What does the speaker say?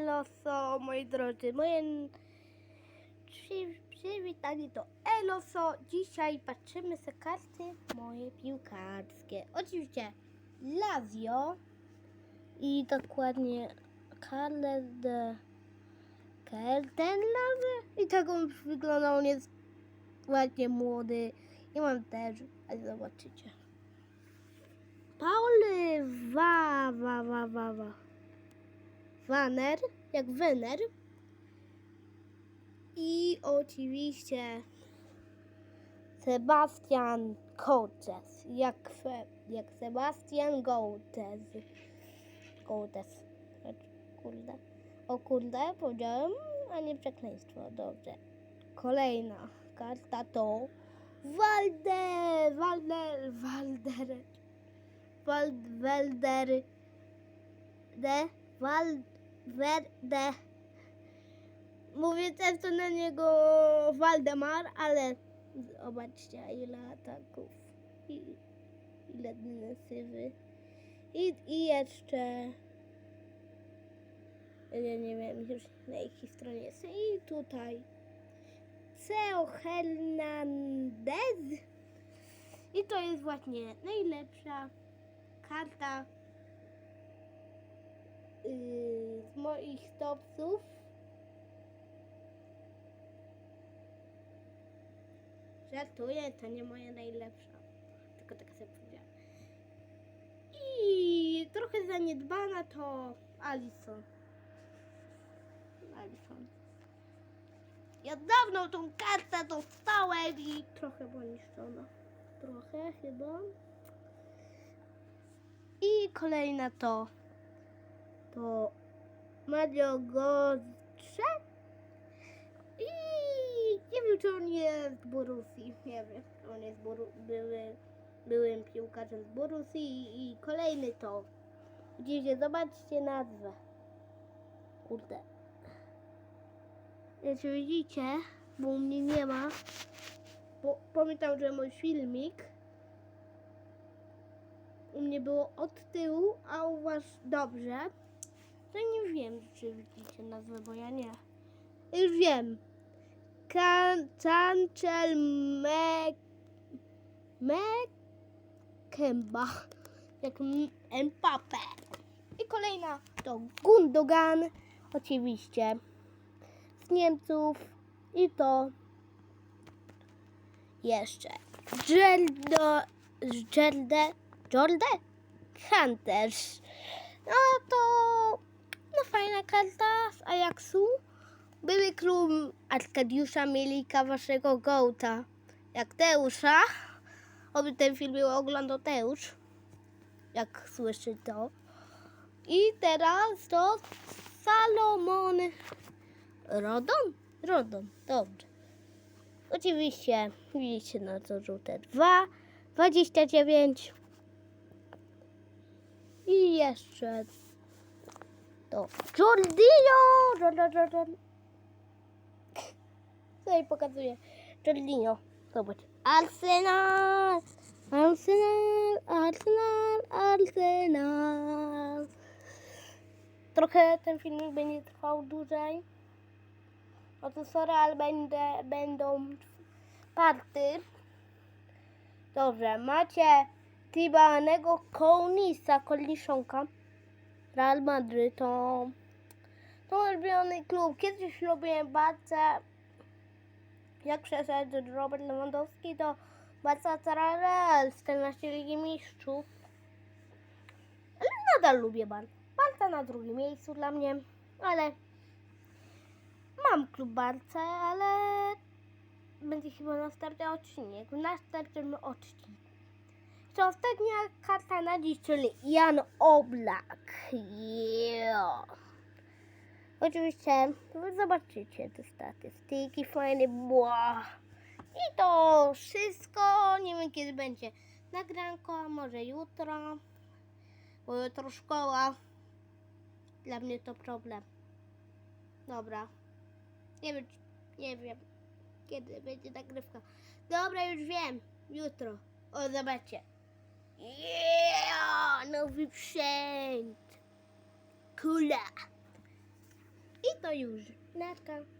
Eloso, moi drodzy. Moje przy, przywitanie to Eloso. Dzisiaj patrzymy sobie karty moje piłkarskie. Oczywiście Lazio i dokładnie Carles de Kertenlazy. I tak on wyglądał, on jest ładnie młody. I mam też, ale zobaczycie. Paul wa, wa, wa, wa, wa. Waner, jak Wener. I oczywiście Sebastian Coates, jak, jak Sebastian Goates. Goates. Kurde. O kurde, powiedziałem, a nie przekleństwo. Dobrze. Kolejna karta to Walde, Walder, Walder, Waldwelder, de, Waldwerde. Mówię często na niego Waldemar, ale zobaczcie ile ataków i ile defensywy. I, I jeszcze ja nie wiem już na jakiej stronie jest. I tutaj Ceo Hernandez. I to jest właśnie najlepsza karta yy, z moich stopsów. Żartuję, to nie moja najlepsza. Tylko taka sobie powiedziałam. I trochę zaniedbana to Alison. Alison. Ja dawno tą kartę dostałem i trochę poniszczona. Trochę chyba. I kolejna to to Mario Godrze. I nie wiem, czy on jest z Borussii. Nie wiem, czy on jest Boru- były, byłym piłkarzem z Borussii. I kolejny to. Widzicie, zobaczcie nazwę. Kurde. Jeśli widzicie, bo u mnie nie ma, bo pamiętam, że mój filmik u mnie było od tyłu, a u was dobrze, to nie wiem, czy widzicie nazwę, bo ja nie. Już wiem. Kan- Cancel Me... Mekemba. Jak Mbappe. I kolejna to Gundogan. Oczywiście z Niemców i to jeszcze Geldo, Gelde, Jolde Hunters. No to fajna karta z Ajaxu. Były klub Arkadiusza Mielika, waszego gołta, jak Teusza. Oby ten film był oglądał Teusz, jak słyszy to. I teraz to Salomon Rodon? Rodon, dobrze. Oczywiście widzicie na to żółte 2, 29 i jeszcze to. Co jej pokazuje? Jorginho. Zobacz. Arsenal! Arsenal! Arsenal! Arsenal! Trochę ten filmik będzie trwał dłużej. No to sorry, ale będę, będą party. Dobrze, macie Tibanego Kołnisa, Kolniszonka. Real Madryt to to ulubiony klub. Kiedyś lubiłem bardzo, jak przeszedł Robert Lewandowski, to bardzo Real 14 Ligi Mistrzów. Ale nadal lubię bardzo. Barca na drugim miejscu dla mnie, ale mam klub Barca, ale będzie chyba następny odcinek. W następnym odcinku. To ostatnia karta na dziś, czyli Jan Oblak. Yeah. Oczywiście wy zobaczycie te statystyki fajne. Bła. I to wszystko. Nie wiem kiedy będzie nagranko, może jutro. Bo jutro szkoła. Dla mnie to problem. Dobra. Nie wiem, nie wiem kiedy będzie nagrywka. Dobra, już wiem. Jutro. O, zobaczcie. Yeah! Nowy sprzęt. Kula. I to już. Natka.